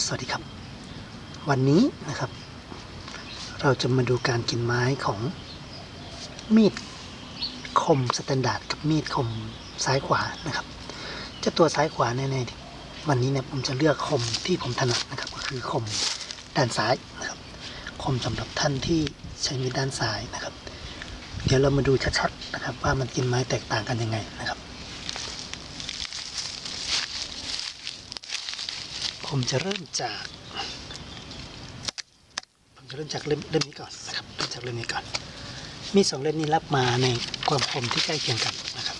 สวัสดีครับ วันนี้นะครับ เราจะมาดูการกินไม้ของมีดคมสแตนดาร์ดกับมีดคมซ้ายขวานะครับเจะตัวซ้ายขวาแน่ๆวันนี้เนี่ยผมจะเลือกคมที่ผมถนัดนะครับ ก็คือคมด้านซ้ายนะครับ คมสำหรับท่านที่ใช้มีดด้านซ้ายนะครับ เดี๋ยวเรามาดูชัดๆนะครับ ว่ามันกินไม้แตกต่างกันยังไงนะครับ ผมจะเริ่มจาก ผมจะเริ่มจากเล่มเล่มนี้ก่อนนะครับเริ่มจากเล่มนี้ก่อน มีสองเล่มนี้รับมาในความคมที่ใกล้เคียงกันนะครับ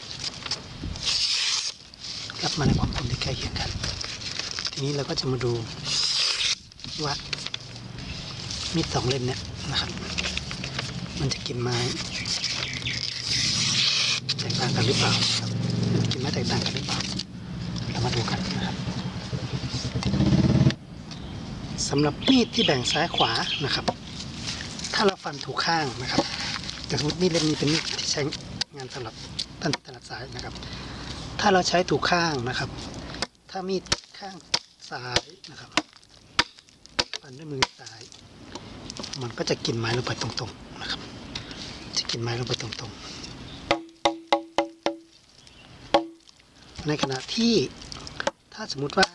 รับมาในความคมที่ใกล้เคียงกัน ทีนี้เราก็จะมาดูว่ามีดสองเล่มเนี้ยนะครับ มันจะกินไม้แตกต่างกันหรือเปล่าครับกินไม้แตกต่างกันหรือเปล่า เรามาดูกันนะครับ สำหรับมีดที่แบ่งซ้ายขวานะครับ ถ้าเราฟันถูกข้างนะครับอย่างสมมติมีดเล่มนี้เป็นมีดที่ใช้งานสำหรับท่านถนัดซ้ายนะครับ ถ้าเราใช้ถูกข้างนะครับ ถ้ามีดข้างซ้ายนะครับฟันด้วยมือซ้าย มันก็จะกินไม้ลงไปตรงๆนะครับ จะกินไม้ลงไปตรงๆ ในขณะที่ถ้าสมมุติว่า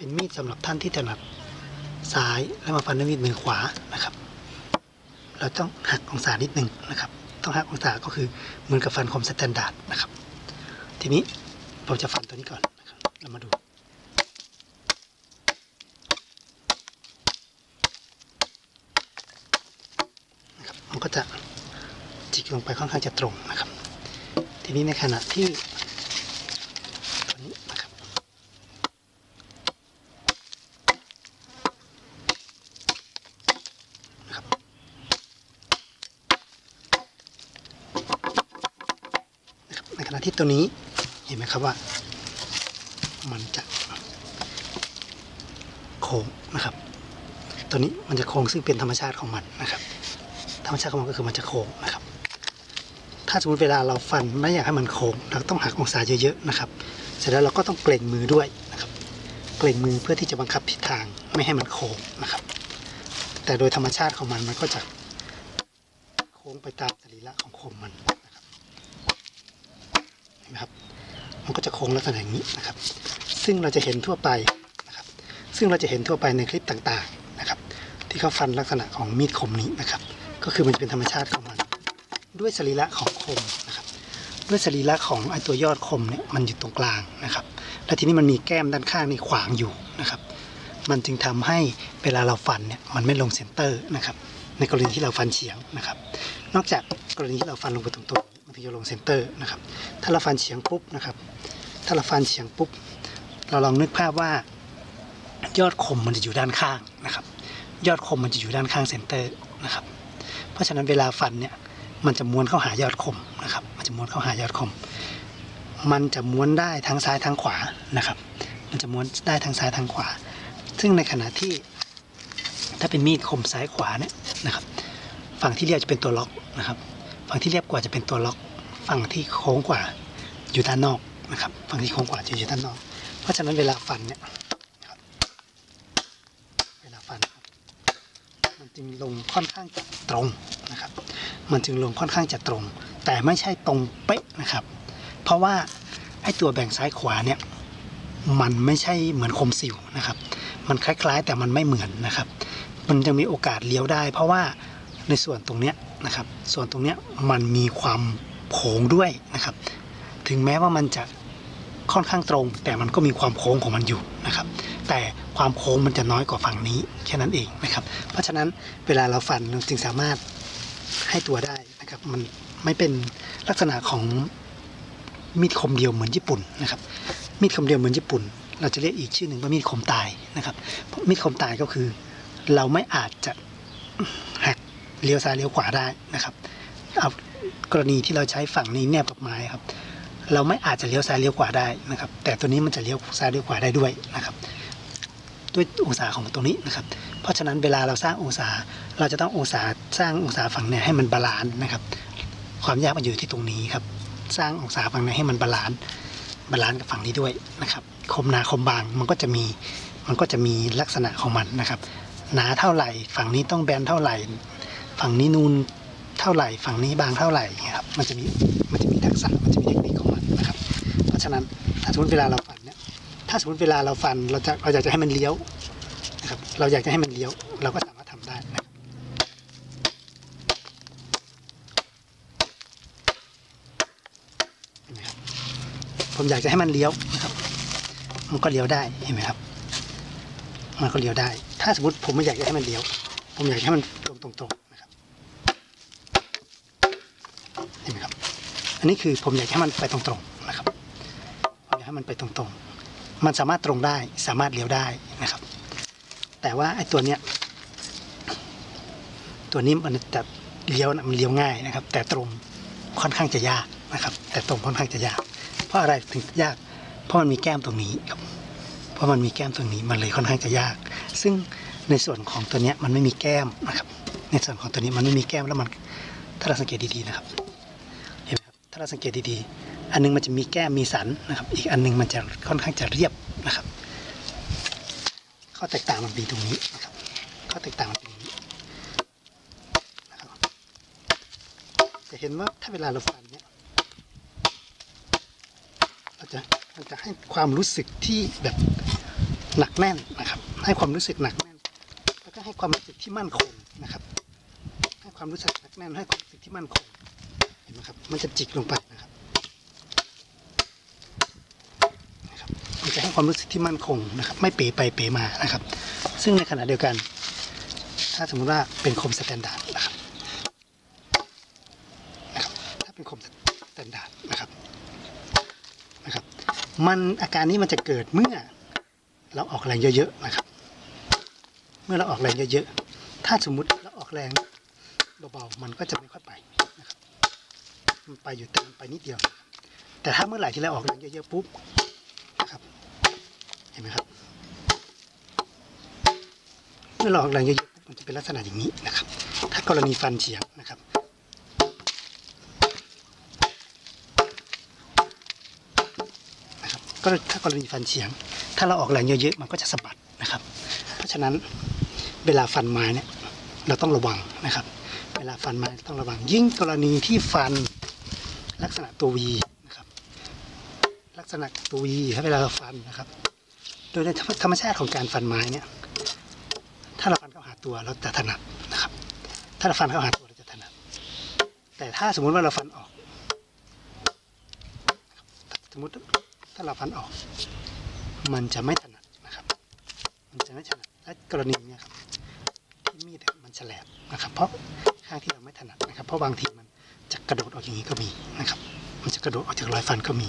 เป็นมีดสำหรับท่านที่ถนัดซ้ายแล้วมาฟันด้วยมีดมือขวานะครับ เราต้องหักองศานิดหนึ่งนะครับ ต้องหักองศาก็คือเหมือนกับฟันคมสแตนดาร์ดนะครับ ทีนี้ผมจะฟันตัวนี้ก่อนนะครับเรามาดูนะครับมันก็จะจิกลงไปค่อนข้างจะตรงนะครับ ทีนี้ในขณะที่ตัวนี้นะครับ นะครับนะครับใน ขณะที่ตัวนี้เห็นไหมครับว่า มันจะโค้งนะครับ ตัวนี้มันจะโค้งซึ่งเป็นธรรมชาติของมันนะครับ ธรรมชาติของมันก็คือมันจะโค้งนะครับ ถ้าสมมติเวลาเราฟันไม่อยากให้มันโค้งเราต้องหักองศาเยอะๆนะครับเสร็จแล้วเราก็ต้องเกร็งมือด้วยนะครับ เกร็งมือเพื่อที่จะบังคับทิศทางไม่ให้มันโค้งนะครับ แต่โดยธรรมชาติของมันมันก็จะโค้งไปตามสรีระของคมมัน นะครับ มันก็จะโค้งลักษณะอย่างนี้นะครับ ซึ่งเราจะเห็นทั่วไปนะครับ ซึ่งเราจะเห็นทั่วไปในคลิปต่างๆนะครับ ที่เขาฟันลักษณะของมีดคมนี้นะครับ ก็คือมันจะเป็นธรรมชาติของมัน ด้วยสรีระของคมนะครับ ด้วยสรีระของไอตัวยอดคมเนี่ยมันอยู่ตรงกลางนะครับ และทีนี้มันมีแก้มด้านข้างนี่ขวางอยู่นะครับ มันจึงทำให้เวลาเราฟันเนี่ยมันไม่ลงเซนเตอร์นะครับ ในกรณีที่เราฟันเฉียงนะครับ นอกจากกรณีที่เราฟันลงไปตรงๆมันถึงจะลงเซนเตอร์นะครับถ้าเราฟันเฉียงปุ๊บนะครับ ถ้าเราฟันเฉียงปุ๊บ เราลองนึกภาพว่ายอดคมมันจะอยู่ด้านข้างนะครับ ยอดคมมันจะอยู่ด้านข้างเซนเตอร์นะครับ เพราะฉะนั้นเวลาฟันเนี่ยมันจะม้วนเข้าหายอดคมนะครับ มันจะม้วนเข้าหายอดคม มันจะม้วนได้ทั้งซ้ายทั้งขวานะครับ มันจะม้วนได้ทั้งซ้ายทั้งขวา ซึ่งในขณะที่ถ้าเป็นมีดคมซ้ายขวาเนี่ยนะครับ ฝั่งที่เรียบจะเป็นตัวล็อกนะครับ ฝั่งที่เรียบกว่าจะเป็นตัวล็อก ฝั่งที่โค้งกว่าอยู่ด้านนอกนะครับ ฝั่งที่โค้งกว่าจะอยู่ด้านนอก เพราะฉะนั้นเวลาฟันเนี่ยเวลาฟันมันจึงลงค่อนข้างจะตรงนะครับ มันจึงลงค่อนข้างจะตรง แต่ไม่ใช่ตรงเป๊ะนะครับ เพราะว่าไอ้ตัวแบ่งซ้ายขวาเนี่ยมันไม่ใช่เหมือนคมสิวนะครับ มันคล้ายๆ แต่มันไม่เหมือนนะครับ มันจะมีโอกาสเลี้ยวได้ เพราะว่า ในส่วนตรงเนี้ยนะครับ ส่วนตรงเนี้ยมันมีความโค้งด้วยนะครับ ถึงแม้ว่ามันจะค่อนข้างตรง แต่มันก็มีความโค้งของมันอยู่นะครับ แต่ความโค้งมันจะน้อยกว่าฝั่งนี้แค่นั้นเองนะครับ เพราะฉะนั้นเวลาเราฟันเราจึงสามารถให้ตัวได้นะครับมันไม่เป็นลักษณะของมีดคมเดียวเหมือนญี่ปุ่นนะครับ มีดคมเดียวเหมือนญี่ปุ่น เราจะเรียกอีกชื่อหนึ่งว่ามีดคมตายนะครับ มีดคมตายก็คือ เราไม่อาจจะหัก เลี้ยวซ้ายเลี้ยวขวาได้นะครับเอากรณีที่เราใช้ฝั่งนี้แนบกับไม้ครับ เราไม่อาจจะเลี้ยวซ้ายเลี้ยวขวาได้นะครับ แต่ตัวนี้มันจะเลี้ยวซ้ายเลี้ยวขวาได้ด้วยนะครับ ด้วยองศาของมันตรงนี้นะครับ เพราะฉะนั้นเวลาเราสร้างองศา เราจะต้ององศาสร้างองศาฝั่งเนี่ยให้มันบาลานซ์นะครับ ความยากมันอยู่ที่ตรงนี้ครับ สร้างองศาฝั่งไหนให้มันบาลานซ์บาลานซ์กับฝั่งนี้ด้วยนะครับ คมหนาคมบางมันก็จะมีมันก็จะมีลักษณะของมันนะครับ หนาเท่าไหร่ฝั่งนี้ต้องแบนเท่าไหร่ ฝั่งนี้นูนเท่าไหร่ ฝั่งนี้บางเท่าไหร่เงี้ยครับมันจะมีมันจะมีทักษะมันจะมีเทคนิคของมันนะครับ เพราะฉะนั้นถ้าสมมติเวลาเราฟันเนี่ยถ้าสมมติเวลาเราฟันเราจะเราอยากจะให้มันเลี้ยวนะครับเราอยากจะให้มันเลี้ยว เราก็สามารถทำได้นะครับผมอยากจะให้มันเลี้ยวนะครับ มันก็เลี้ยวได้เห็นไหมครับ มันก็เลี้ยวได้ ถ้าสมมติผมไม่อยากจะให้มันเลี้ยว ผมอยากให้มันตรงตรงๆนะครับ เห็นไหมครับ อันนี้คือผมอยากให้มันไปตรงๆนะครับผมอยากให้มันไปตรงๆ มันสามารถตรงได้สามารถเลี้ยวได้นะครับ แต่ว่าไอ้ตัวเนี้ยตัวนี้มันจะเลี้ยวมันเลี้ยวง่ายนะครับ แต่ตรงค่อนข้างจะยากนะครับ แต่ตรงค่อนข้างจะยาก เพราะอะไรถึงยาก เพราะมันมีแก้มตรงนี้ครับเพราะมันมีแก้มตรงนี้มันเลยค่อนข้างจะยาก ซึ่งในส่วนของตัวเนี้ยมันไม่มีแก้มนะครับ ในส่วนของตัวนี้มันไม่มีแก้มแล้วมันถ้าเราสังเกตดีๆนะครับาเราสังเกตดีๆ อันหนึงมันจะมีแก้มมีสันนะครับ อีกอันหนึงมันจะค่อนข้างจะเรียบนะครับ ข้อแตกต่างมันมีตรงนี้นะครับ ข้อแตกต่างมันเป็นอย่างนี้นะครับจะเห็นว่าถ้าเวลาเราฟันเนี่ยเราจะมันจะให้ความรู้สึกที่แบบหนักแน่นนะครับ ให้ความรู้สึกหนักแน่น แล้วก็ให้ความรู้สึกที่มั่นคงนะครับ ให้ความรู้สึกหนักแน่นให้ความรู้สึกที่มั่นคง มันจะจิกลงไปนะครับนะครับมันจะให้ความรู้สึกที่มั่นคงนะครับ ไม่เป๋ไปเป๋มานะครับ ซึ่งในขณะเดียวกัน ถ้าสมมติว่าเป็นคมสแตนดาร์ดนะครับนะครับ ถ้าเป็นคมสแตนดาร์ดนะครับนะครับ มันอาการนี้มันจะเกิดเมื่อเราออกแรงเยอะๆนะครับ เมื่อเราออกแรงเยอะๆถ้าสมมุติเราออกแรงเบาๆมันก็จะไม่ค่อยไป ไปอยู่แต่มันไปนิดเดียว แต่ถ้าเมื่อไหร่ที่เราออกแรงเยอะๆปุ๊บนะครับ เห็นไหมครับ เมื่อเราออกแรงเยอะๆปุ๊บมันจะเป็นลักษณะอย่างนี้นะครับ ถ้ากรณีฟันเฉียงนะครับนะครับก็ถ้ากรณีฟันเฉียง ถ้าเราออกแรงเยอะๆ มันก็จะสะบัดนะครับ เพราะฉะนั้นเวลาฟันไม้เนี่ยเราต้องระวังนะครับ เวลาฟันไม้ต้องระวัง ยิ่งกรณีที่ฟัน ษณะตัววีนะครับ ลักษณะตัววีถ้าเวลาเราฟันนะครับ โดยในธรรมชาติของการฟันไม้เนี่ย ถ้าเราฟันเข้าหาตัวเราจะถนัดนะครับ ถ้าเราฟันเข้าหาตัวเราจะถนัด แต่ถ้าสมมุติว่าเราฟันออก สมมติถ้าเราฟันออก มันจะไม่ถนัดนะครับ มันจะไม่ถนัดและกรณีเนี้ยครับที่มีดมันแฉลบนะครับ เพราะข้างที่เราไม่ถนัดนะครับ เพราะบางทีมัน จะกระโดดออกอย่างนี้ก็มีนะครับ มันจะกระโดดออกจากรอยฟันก็มี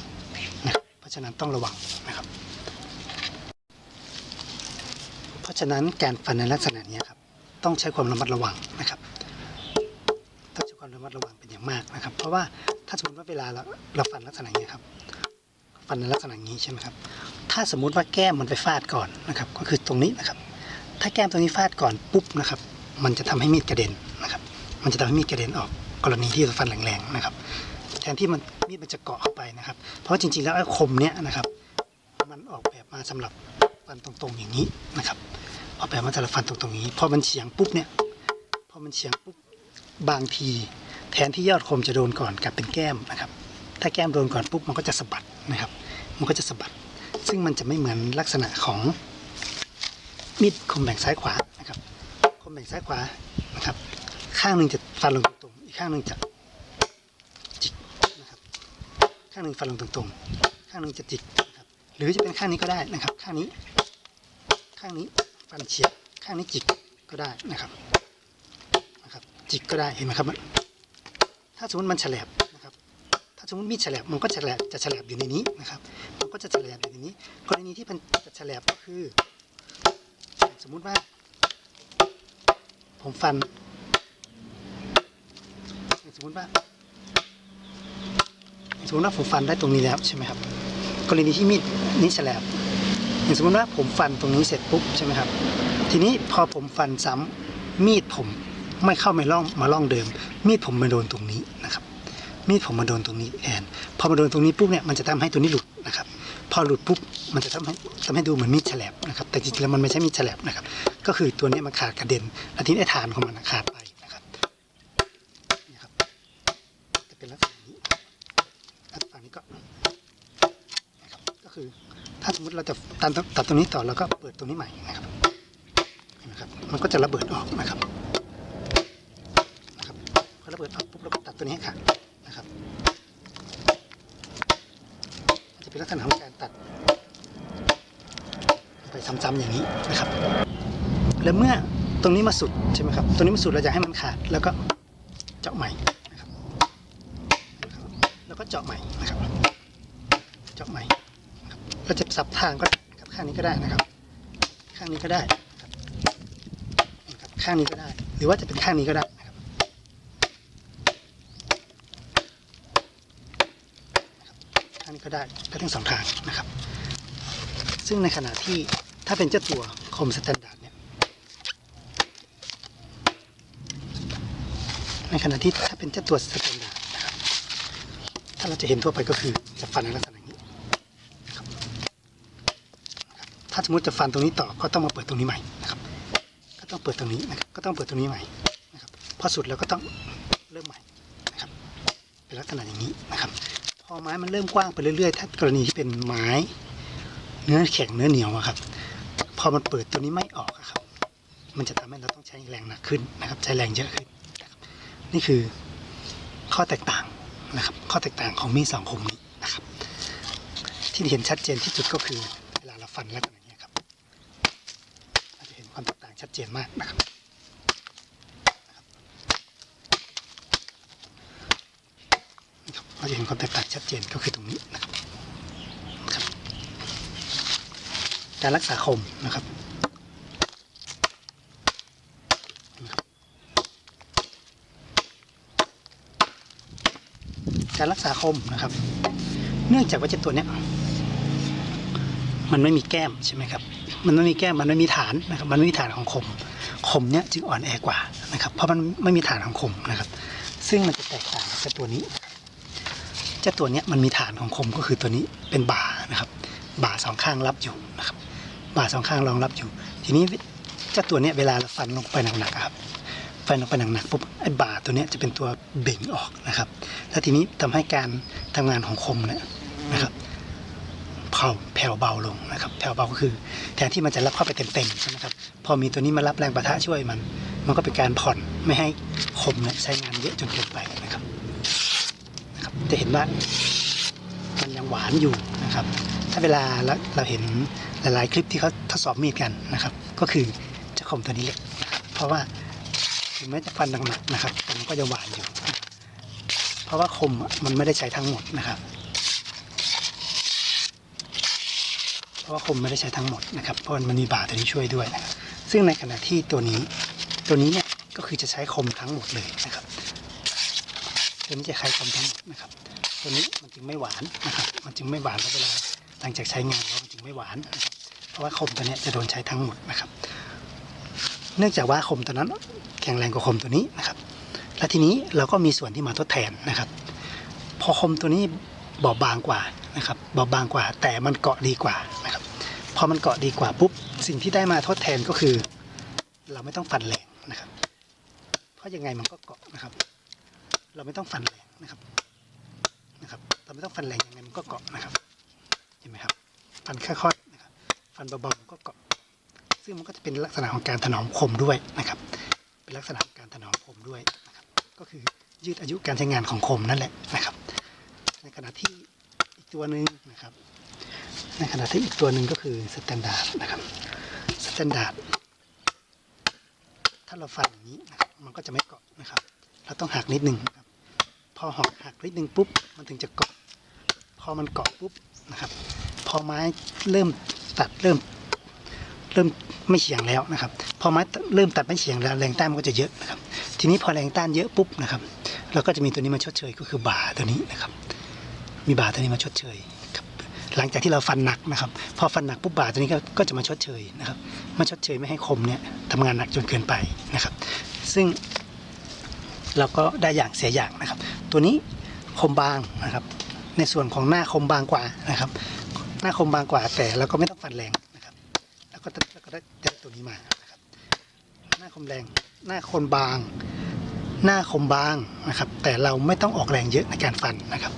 นะครับเพราะฉะนั้นต้องระวังนะครับ เพราะฉะนั้นการฟันในลักษณะนี้ครับต้องใช้ความระมัดระวังนะครับต้องใช้ความระมัดระวังเป็นอย่างมากนะครับ เพราะว่าถ้าสมมติว่าเวลาเราเราฟันลักษณะนี้ครับฟันในลักษณะนี้ใช่ไหมครับ ถ้าสมมุติว่าแก้มมันไปฟาดก่อนนะครับ ก็คือตรงนี้นะครับ ถ้าแก้มตรงนี้ฟาดก่อนปุ๊บนะครับ มันจะทำให้มีดกระเด็นนะครับ มันจะทำให้มีดกระเด็นออก กรณีที่เราฟันแรงๆนะครับ แทนที่มันมีดมันจะเกาะเข้าไปนะครับ เพราะจริงๆแล้วไอ้คมเนี้ยนะครับ มันออกแบบมาสำหรับฟันตรงๆอย่างนี้นะครับ ออกแบบมาสำหรับฟันตรงๆอย่างนี้พอมันเฉียงปุ๊บเนี่ยพอมันเฉียงปุ๊บบางที แทนที่ยอดคมจะโดนก่อนกลับเป็นแก้มนะครับ ถ้าแก้มโดนก่อนปุ๊บมันก็จะสะบัดนะครับ มันก็จะสะบัด ซึ่งมันจะไม่เหมือนลักษณะของมีดคมแบ่งซ้ายขวานะครับ คมแบ่งซ้ายขวานะครับ ข้างหนึ่งจะฟันลง ข้างหนึ่งจะจิกนะครับข้างหนึ่งฟันลงตรงๆ ข้างหนึ่งจะจิกนะครับหรือจะเป็นข้างนี้ก็ได้นะครับ ข้างนี้ ข้างนี้ฟันเฉียบข้างนี้จิกก็ได้นะครับนะครับ จิกก็ได้เห็นไหมครับ ถ้าสมมติมันแฉลบนะครับ ถ้าสมมติมีดแฉลบมันก็แฉลบจะแฉลบอยู่ในนี้นะครับ มันก็จะแฉลบอยู่ในนี้กรณีที่มันจะแฉลบก็คือ สมมุติว่า ผมฟัน มมติว่าสมมติว่าผมฟันได้ตรงนี้แล้วใช่ไหมครับ กรณีที่มีดนี้แฉลบอย่างสมมติว่าผมฟันตรงนี้เสร็จปุ๊บใช่ไหมครับ ทีนี้พอผมฟันซ้ำมีดผมไม่เข้ามาล่องมาล่องเดิม มีดผมมาโดนตรงนี้นะครับ มีดผมมาโดนตรงนี้แทนพอมาโดนตรงนี้ปุ๊บเนี่ยมันจะทำให้ตัวนี้หลุดนะครับ พอหลุดปุ๊บมันจะทำให้ทำให้ดูเหมือนมีดแฉลบนะครับ แต่จริงๆแล้วมันไม่ใช่มีดแฉลบนะครับ ก็คือตัวนี้มันขาดกระเด็นแล้วทีนี้ไอ้ฐานของมันขาดไปนะครับนี่ครับจะเป็นลักษณะนี้แล้วฝั่งนี้ก็นะครับก็คือ ถ้าสมม ติเราจะตัดตัดตรงนี้ต่อเราก็เปิดตรงนี้ใหม่นะครับเห็นไหมครับมันก็จะระเบิดออกนะครับนะครับพอระเบิดออกปุ๊บเราก็ตัดตัวนี้ให้ขาดนะครับมันจะเป็นลักษณะของการตัด ไปซ้ำๆอย่างนี้นะครับ แล้วเมื่อตรงนี้มาสุดใช่ไหมครับตรงนี้มาสุดเราจะให้มันขาดแล้วก็เจาะใหม่นะครับแล้วก็เจาะใหม่นะครับ เจาะใหม่นะครับ เราจะสับทางก็ครับข้างนี้ก็ได้นะครับ ข้างนี้ก็ได้ครับนะครับข้างนี้ก็ได้ หรือว่าจะเป็นข้างนี้ก็ได้นะครับข้างนี้ก็ได้ก็ทั้งสองทางนะครับ ซึ่งในขณะที่ถ้าเป็นเจ้าตัวคมสแตนดาร์ดเนี่ยในขณะที่ถ้าเป็นเจ้าตัวสแตนดาร์ดนะครับถ้าเราจะเห็นทั่วไปก็คือจะฟันในลักษณะนี้นะครับนะครับ ถ้าสมมติจะฟันตรงนี้ต่อก็ต้องมาเปิดตรงนี้ใหม่นะครับก็ต้องเปิดตรงนี้นะครับก็ต้องเปิดตรงนี้ใหม่นะครับพอสุดแล้วก็ต้องเริ่มใหม่นะครับเป็นลักษณะอย่างนี้นะครับพอไม้มันเริ่มกว้างไปเรื่อยๆ ถ้ากรณีที่เป็นไม้ เนื้อแข็งเนื้อเหนียวครับพอมันเปิดตัวนี้ไม่ออกครับ มันจะทำให้เราต้องใช้แรงหนักขึ้นนะครับ ใช้แรงเยอะขึ้นนะครับนี่คือข้อแตกต่างนะครับ ข้อแตกต่างของมีดสองคมนี้นะครับ ที่เห็นชัดเจนที่สุดก็คือเวลาเราฟันแล้ว ชัดเจนมากนะครับเราจะเห็นความแตกต่างชัดเจนก็คือตรงนี้นะครับการรักษาคมนะครับนะครับการรักษาคมนะครับ เนื่องจากว่าเจ้าตัวเนี้ยมันไม่มีแก้มใช่ไหมครับ มันไม่มีแก้มมันไม่มีฐานนะครับมันไม่มีฐานของคมคมเนี้ยจึงอ่อนแอกว่านะครับ เพราะมันไม่มีฐานของคมนะครับ ซึ่งมันจะแตกต่างกับตัวนี้เจ้าตัวเนี้ยมันมีฐานของคมก็คือตัวนี้เป็นบ่านะครับบ่าสองข้างรับอยู่นะครับบ่าสองข้างรองรับอยู่ ทีนี้เจ้าตัวเนี้ยเวลาเราฟันลงไปหนักๆครับฟันลงไปหนักๆปุ๊บไอ้บ่าตัวเนี้ยจะเป็นตัวเบ่งออกนะครับ แล้วทีนี้ทำให้การทำงานของคมเนี่ยนะครับ เผาแผ่วเบาลงนะครับแผ่วเบาก็คือแทนที่มันจะรับเข้าไปเต็มๆใช่ไหมครับพอมีตัวนี้มารับแรงประทะช่วยมัน มันก็เป็นการผ่อนไม่ให้คมเนี่ยใช้งานเยอะจนเกินไปนะครับนะครับ จะเห็นว่ามันยังหวานอยู่นะครับ ถ้าเวลาเราเห็นหลายๆ คลิปที่เขาทดสอบมีดกันนะครับ ก็คือจะคมตัวนี้เล็กนะครับเพราะว่าถึงแม้จะฟันหนักๆนะครับมันก็ยังหวานอยู่ เพราะว่าคมอะมันไม่ได้ใช้ทั้งหมดนะครับ เพ ราะว่าคมไม่ได้ใช้ทั้งหมดนะครับเพราะมันมีบาตัวนี้ช่วยด้วยนะครับซึ่งในขณะที่ตัวนี้ตัวนี้เนี่ยก็คือจะใช้คมทั้งหมดเลยนะครับตัวนี้จะคล้คมทั้งหมดนะครับ ตัวนี้มันจึงไม่หวานนะครับ มันจึงไม่หวานแล้วเวลาหลังจากใช้งานแล้วมันจึงไม่หวานนะครับเพราะว่าคมตัวเนี้ยจะโดนใช้ทั้งหมดนะครับ เนื่องจากว่าคมตัวนั้นแข็งแรงกว่าคมตัวนี้นะครับ และทีนี้เราก็มีส่วนที่มาทดแทนนะครับ พอคมตัวนี้บอบบางกว่านะครับ บอบบางกว่าแต่มันเกาะดีกว่านะ พอมันเกาะดีกว่าปุ๊บสิ่งที่ได้มาทดแทนก็คือ เราไม่ต้องฟันแรงนะครับ เพราะยังไงมันก็เกาะนะครับ เราไม่ต้องฟันแรงนะครับนะครับเราไม่ต้องฟันแรงยังไงมันก็เกาะนะครับเห็นไหมครับ ฟันค่อยๆนะครับฟันเบาๆมันก็เกาะ ซึ่งมันก็จะเป็นลักษณะของการถนอมคมด้วยนะครับ เป็นลักษณะของการถนอมคมด้วยนะครับ ก็คือยืดอายุการใช้งานของคมนั่นแหละนะครับ ในขณะที่อีกตัวหนึ่งนะครับ ในขณะที่อีกตัวหนึ่งก็คือสแตนดาร์ดนะครับสแตนดาร์ดถ้าเราฟันอย่างนี้นะครับมันก็จะไม่เกาะนะครับ เราต้องหักนิดนึงนะครับ พอหักหักนิดนึงปุ๊บมันถึงจะเกาะ พอมันเกาะปุ๊บนะครับ พอไม้เริ่มตัดเริ่ม เริ่มไม่เฉียงแล้วนะครับ พอไม้เริ่มตัดไม่เฉียงแล้วแรงต้านมันก็จะเยอะนะครับ ทีนี้พอแรงต้านเยอะปุ๊บนะครับ เราก็จะมีตัวนี้มาชดเชยก็คือบ่าตัวนี้นะครับ มีบ่าตัวนี้มาชดเชย หลังจากที่เราฟันหนักนะครับพอฟันหนักปุ๊บบ่าตัวนี้ก็ก็จะมาชดเชยนะครับมาชดเชยไม่ให้คมเนี่ยทำงานหนักจนเกินไปนะครับ ซึ่งเราก็ได้อย่างเสียอย่างนะครับ ตัวนี้คมบางนะครับ ในส่วนของหน้าคมบางกว่านะครับ หน้าคมบางกว่าแต่เราก็ไม่ต้องฟันแรงนะครับ แล้วก็แล้วก็ได้ได้ตัวนี้มานะครับ หน้าคมแรง หน้าคมบาง หน้าคมบางนะครับ แต่เราไม่ต้องออกแรงเยอะในการฟันนะครับ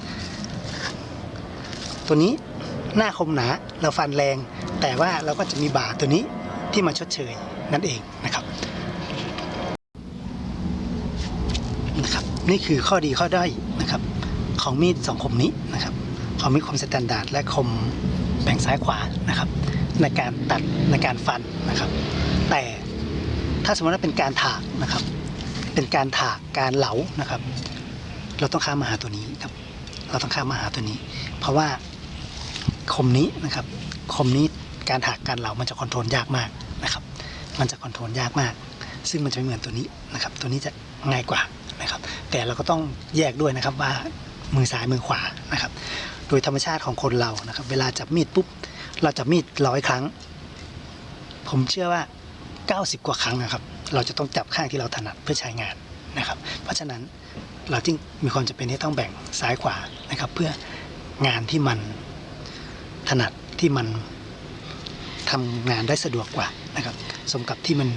ตัวนี้ หน้าคมหนาเราฟันแรง แต่ว่าเราก็จะมีบ่าตัวนี้ที่มาชดเชยนั่นเองนะครับนะครับ นี่คือข้อดีข้อด้อยนะครับ ของมีดสองคมนี้นะครับของมีดคมสแตนดาร์ดและคมแบ่งซ้ายขวานะครับ ในการตัดในการฟันนะครับ แต่ถ้าสมมติว่าเป็นการถากนะครับ เป็นการถากการเหลานะครับ เราต้องข้ามมาหาตัวนี้ครับ เราต้องข้ามมาหาตัวนี้ เพราะว่า คมนี้นะครับ คมนี้การถากการเหลามันจะคอนโทรลยากมากนะครับ มันจะคอนโทรลยากมาก ซึ่งมันจะไม่เหมือนตัวนี้นะครับ ตัวนี้จะง่ายกว่านะครับ แต่เราก็ต้องแยกด้วยนะครับว่ามือซ้ายมือขวานะครับ โดยธรรมชาติของคนเรานะครับ เวลาจับมีดปุ๊บเราจับมีดร้อยครั้ง ผมเชื่อว่า 90 กว่าครั้งนะครับ เราจะต้องจับข้างที่เราถนัดเพื่อใช้งานนะครับ เพราะฉะนั้นเราจึงมีความจำเป็นที่ต้องแบ่งซ้ายขวานะครับ เพื่องานที่มัน ถนัดที่มันทำงานได้สะดวกกว่านะครับ สมกับที่มัน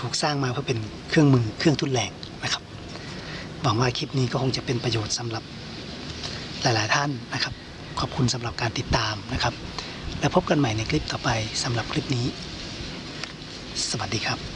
ถูกสร้างมาเพื่อเป็นเครื่องมือเครื่องทุนแรงนะครับหวังว่าคลิปนี้ก็คงจะเป็นประโยชน์สำหรับหลาย ๆ ท่านนะครับ ขอบคุณสำหรับการติดตามนะครับ แล้วพบกันใหม่ในคลิปต่อไปสำหรับคลิปนี้ สวัสดีครับ